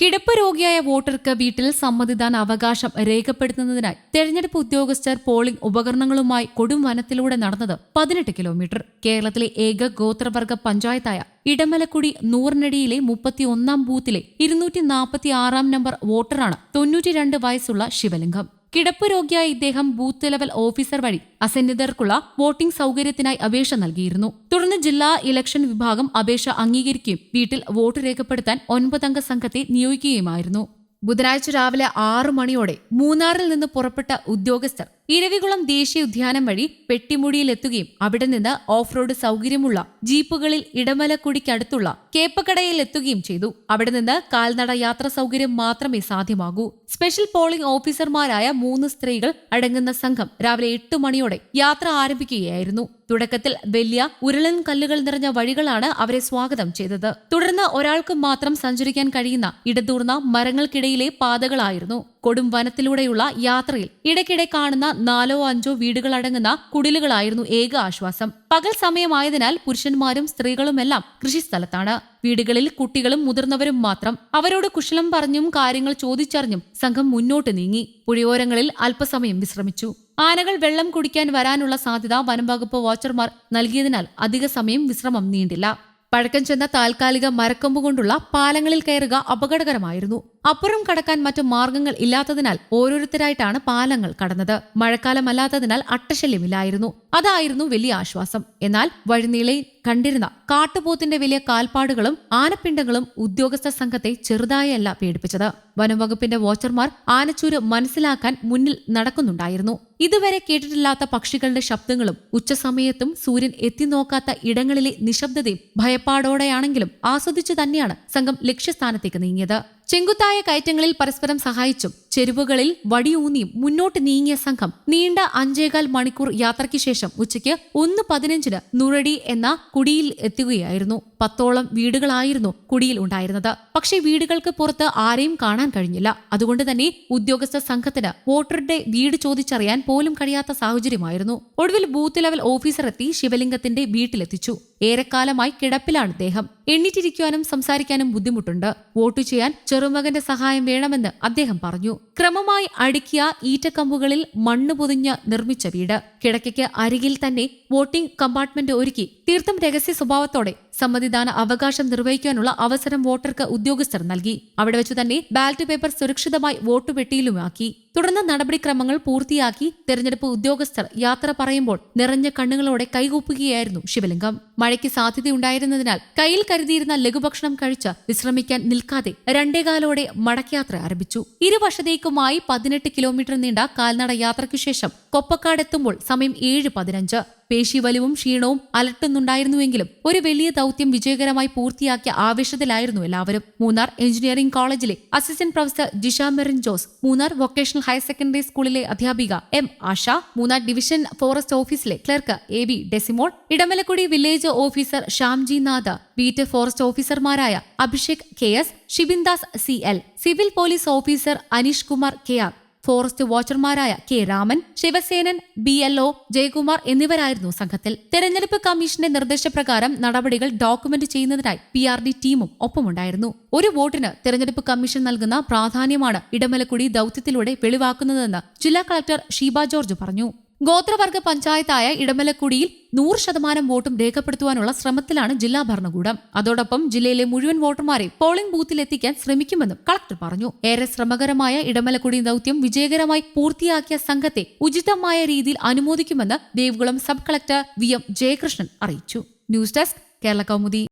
കിടപ്പ് രോഗിയായ വോട്ടർക്ക് വീട്ടിൽ സമ്മതിദാന അവകാശം രേഖപ്പെടുത്തുന്നതിനായി തെരഞ്ഞെടുപ്പ് ഉദ്യോഗസ്ഥർ പോളിംഗ് ഉപകരണങ്ങളുമായി കൊടും വനത്തിലൂടെ നടന്നത് പതിനെട്ട് കിലോമീറ്റർ. കേരളത്തിലെ ഏക ഗോത്രവർഗ പഞ്ചായത്തായ ഇടമലക്കുടി നൂറിനടിയിലെ മുപ്പത്തിയൊന്നാം ബൂത്തിലെ ഇരുന്നൂറ്റി നാൽപ്പത്തി ആറാം നമ്പർ വോട്ടറാണ് തൊണ്ണൂറ്റിരണ്ട് വയസ്സുള്ള ശിവലിംഗം. കിടപ്പ് രോഗിയായ ഇദ്ദേഹം ബൂത്ത് ലെവൽ ഓഫീസർ വഴി അസന്നിധർക്കുള്ള വോട്ടിംഗ് സൗകര്യത്തിനായി അപേക്ഷ നൽകിയിരുന്നു. തുടർന്ന് ജില്ലാ ഇലക്ഷൻ വിഭാഗം അപേക്ഷ അംഗീകരിക്കുകയും വീട്ടിൽ വോട്ട് രേഖപ്പെടുത്താൻ ഒൻപതംഗ സംഘത്തെ നിയോഗിക്കുകയുമായിരുന്നു. ബുധനാഴ്ച രാവിലെ ആറു മണിയോടെ മൂന്നാറിൽ നിന്ന് പുറപ്പെട്ട ഉദ്യോഗസ്ഥർ ഇരവികുളം ദേശീയ ഉദ്യാനം വഴി പെട്ടിമുടിയിലെത്തുകയും അവിടെ നിന്ന് ഓഫ് റോഡ് സൗകര്യമുള്ള ജീപ്പുകളിൽ ഇടമലക്കുടിക്കടുത്തുള്ള കേപ്പക്കടയിൽ എത്തുകയും ചെയ്തു. അവിടെ നിന്ന് കാൽനട യാത്രാ സൗകര്യം മാത്രമേ സാധ്യമാകൂ. സ്പെഷ്യൽ പോളിംഗ് ഓഫീസർമാരായ മൂന്ന് സ്ത്രീകൾ അടങ്ങുന്ന സംഘം രാവിലെ എട്ട് മണിയോടെ യാത്ര ആരംഭിക്കുകയായിരുന്നു. തുടക്കത്തിൽ വലിയ ഉരുളൻ കല്ലുകൾ നിറഞ്ഞ വഴികളാണ് അവരെ സ്വാഗതം ചെയ്തത്. തുടർന്ന് ഒരാൾക്ക് മാത്രം സഞ്ചരിക്കാൻ കഴിയുന്ന ഇടതൂർന്ന മരങ്ങൾക്കിടയിലെ പാതകളായിരുന്നു. കൊടും വനത്തിലൂടെയുള്ള യാത്രയിൽ ഇടയ്ക്കിടെ കാണുന്ന നാലോ അഞ്ചോ വീടുകളടങ്ങുന്ന കുടിലുകളായിരുന്നു ഏക ആശ്വാസം. പകൽ സമയമായതിനാൽ പുരുഷന്മാരും സ്ത്രീകളുമെല്ലാം കൃഷിസ്ഥലത്താണ്. വീടുകളിൽ കുട്ടികളും മുതിർന്നവരും മാത്രം അവരോട് കുശലം പറഞ്ഞും കാര്യങ്ങൾ ചോദിച്ചറിഞ്ഞും സംഘം മുന്നോട്ട് നീങ്ങി. പുഴയോരങ്ങളിൽ അല്പസമയം വിശ്രമിച്ചു. ആനകൾ വെള്ളം കുടിക്കാൻ വരാനുള്ള സാധ്യത വനംവകുപ്പ് വാച്ചർമാർ നൽകിയതിനാൽ അധിക സമയം വിശ്രമം നീണ്ടില്ല. പഴക്കം ചെന്ന താൽക്കാലിക മരക്കൊമ്പ് കൊണ്ടുള്ള പാലങ്ങളിൽ കയറുക അപകടകരമായിരുന്നു. അപ്പുറം കടക്കാൻ മറ്റു മാർഗങ്ങൾ ഇല്ലാത്തതിനാൽ ഓരോരുത്തരായിട്ടാണ് പാലങ്ങൾ കടന്നത്. മഴക്കാലമല്ലാത്തതിനാൽ അട്ടശല്യമില്ലായിരുന്നു. അതായിരുന്നു വലിയ ആശ്വാസം. എന്നാൽ വഴിനീളയിൽ കണ്ടിരുന്ന കാട്ടുപോത്തിന്റെ വലിയ കാൽപ്പാടുകളും ആനപ്പിണ്ടങ്ങളും ഉദ്യോഗസ്ഥ സംഘത്തെ ചെറുതായല്ല പേടിപ്പിച്ചത്. വനംവകുപ്പിന്റെ വാച്ചർമാർ ആനച്ചൂര് മനസ്സിലാക്കാൻ മുന്നിൽ നടക്കുന്നുണ്ടായിരുന്നു. ഇതുവരെ കേട്ടിട്ടില്ലാത്ത പക്ഷികളുടെ ശബ്ദങ്ങളും ഉച്ചസമയത്തും സൂര്യൻ എത്തിനോക്കാത്ത ഇടങ്ങളിലെ നിശബ്ദതയും ഭയപ്പാടോടെയാണെങ്കിലും ആസ്വദിച്ചു തന്നെയാണ് സംഘം ലക്ഷ്യസ്ഥാനത്തേക്ക് നീങ്ങിയത്. ചെങ്കുത്തായ കയറ്റങ്ങളിൽ പരസ്പരം സഹായിച്ചും. ചെരുവുകളിൽ വടിയൂന്നി മുന്നോട്ട് നീങ്ങിയ സംഘം നീണ്ട അഞ്ചേകാൽ മണിക്കൂർ യാത്രയ്ക്ക് ശേഷം ഉച്ചയ്ക്ക് ഒന്ന് പതിനഞ്ചിന് നുരടി എന്ന കുടിയിൽ എത്തുകയായിരുന്നു. പത്തോളം വീടുകളായിരുന്നു കുടിയിൽ ഉണ്ടായിരുന്നത്. പക്ഷേ വീടുകൾക്ക് പുറത്ത് ആരെയും കാണാൻ കഴിഞ്ഞില്ല. അതുകൊണ്ട് തന്നെ ഉദ്യോഗസ്ഥ സംഘത്തിന് വോട്ടറുടെ വീട് ചോദിച്ചറിയാൻ പോലും കഴിയാത്ത സാഹചര്യമായിരുന്നു. ഒടുവിൽ ബൂത്ത് ലെവൽ ഓഫീസർ എത്തി ശിവലിംഗത്തിന്റെ വീട്ടിലെത്തിച്ചു. ഏറെക്കാലമായി കിടപ്പിലാണ് അദ്ദേഹം എണ്ണിറ്റിരിക്കുവാനും സംസാരിക്കാനും ബുദ്ധിമുട്ടുണ്ട്. വോട്ടു ചെയ്യാൻ ചെറുമകന്റെ സഹായം വേണമെന്ന് അദ്ദേഹം പറഞ്ഞു. ക്രമമായി അടുക്കിയ ഈറ്റക്കമ്പുകളിൽ മണ്ണ് പൊതിഞ്ഞ് നിർമ്മിച്ച വീട്. കിടക്കയ്ക്ക് അരികിൽ തന്നെ വോട്ടിംഗ് കമ്പാർട്ട്മെന്റ് ഒരുക്കി. തീർത്തും രഹസ്യ സ്വഭാവത്തോടെ സമ്മതിദാന അവകാശം നിർവഹിക്കാനുള്ള അവസരം വോട്ടർക്ക് ഉദ്യോഗസ്ഥർ നൽകി. അവിടെ വെച്ചു തന്നെ ബാലറ്റ് പേപ്പർ സുരക്ഷിതമായി വോട്ട് പെട്ടിയിലുമാക്കി. തുടർന്ന് നടപടിക്രമങ്ങൾ പൂർത്തിയാക്കി തെരഞ്ഞെടുപ്പ് ഉദ്യോഗസ്ഥർ യാത്ര പറയുമ്പോൾ നിറഞ്ഞ കണ്ണുകളോടെ കൈകൂപ്പുകയായിരുന്നു ശിവലിംഗം. മഴയ്ക്ക് സാധ്യതയുണ്ടായിരുന്നതിനാൽ കയ്യിൽ കരുതിയിരുന്ന ലഘുഭക്ഷണം കഴിച്ച് വിശ്രമിക്കാൻ നിൽക്കാതെ രണ്ടേകാലോടെ മടക്കയാത്ര ആരംഭിച്ചു. ഇരുവശത്തേക്കുമായി പതിനെട്ട് കിലോമീറ്റർ നീണ്ട കാൽനട യാത്രയ്ക്കു ശേഷം കൊപ്പക്കാടെത്തുമ്പോൾ സമയം ഏഴ് പതിനഞ്ച്. പേശിവലിവും ക്ഷീണവും അലട്ടുന്നുണ്ടായിരുന്നുവെങ്കിലും ഒരു വലിയ ദൗത്യം വിജയകരമായി പൂർത്തിയാക്കിയ ആവേശത്തിലായിരുന്നു എല്ലാവരും. മൂന്നാർ എഞ്ചിനീയറിംഗ് കോളേജിലെ assistant professor Jisha Merin Jose Munnar vocational higher secondary സ്കൂളിലെ അധ്യാപിക M Asha Munnar division forest ഓഫീസിലെ clerk A V Desimol Idamalakkudi village officer Shyamji Natha beat forest ഓഫീസർമാരായ Abhishek K S Shibindas C L civil police officer Aneesh Kumar K R forest വാച്ചർമാരായ K Raman Sivasenan B L O Jayakumar എന്നിവരായിരുന്നു സംഘത്തിൽ. തെരഞ്ഞെടുപ്പ് കമ്മീഷന്റെ നിർദ്ദേശപ്രകാരം നടപടികൾ document ചെയ്യുന്നതിനായി P R D ടീമും ഒപ്പമുണ്ടായിരുന്നു. ഒരു വോട്ടിന് തെരഞ്ഞെടുപ്പ് കമ്മീഷൻ നൽകുന്ന പ്രാധാന്യമാണ് ഇടമലക്കുടി ദൌത്യത്തിലൂടെ വെളിവാക്കുന്നതെന്ന് ജില്ലാ കളക്ടർ ഷീബ ജോർജ് പറഞ്ഞു. ഗോത്രവർഗ പഞ്ചായത്തായ ഇടമലക്കുടിയിൽ നൂറ് ശതമാനം വോട്ടും രേഖപ്പെടുത്തുവാനുള്ള ശ്രമത്തിലാണ് ജില്ലാ ഭരണകൂടം. അതോടൊപ്പം ജില്ലയിലെ മുഴുവൻ വോട്ടർമാരെ പോളിംഗ് ബൂത്തിലെത്തിക്കാൻ ശ്രമിക്കുമെന്നും കളക്ടർ പറഞ്ഞു. ഏറെ ശ്രമകരമായ ഇടമലക്കുടി ദൌത്യം വിജയകരമായി പൂർത്തിയാക്കിയ സംഘത്തെ ഉചിതമായ രീതിയിൽ അനുമോദിക്കുമെന്ന് Devikulam sub collector V M Jayakrishnan അറിയിച്ചു. News desk Kerala Kaumudi.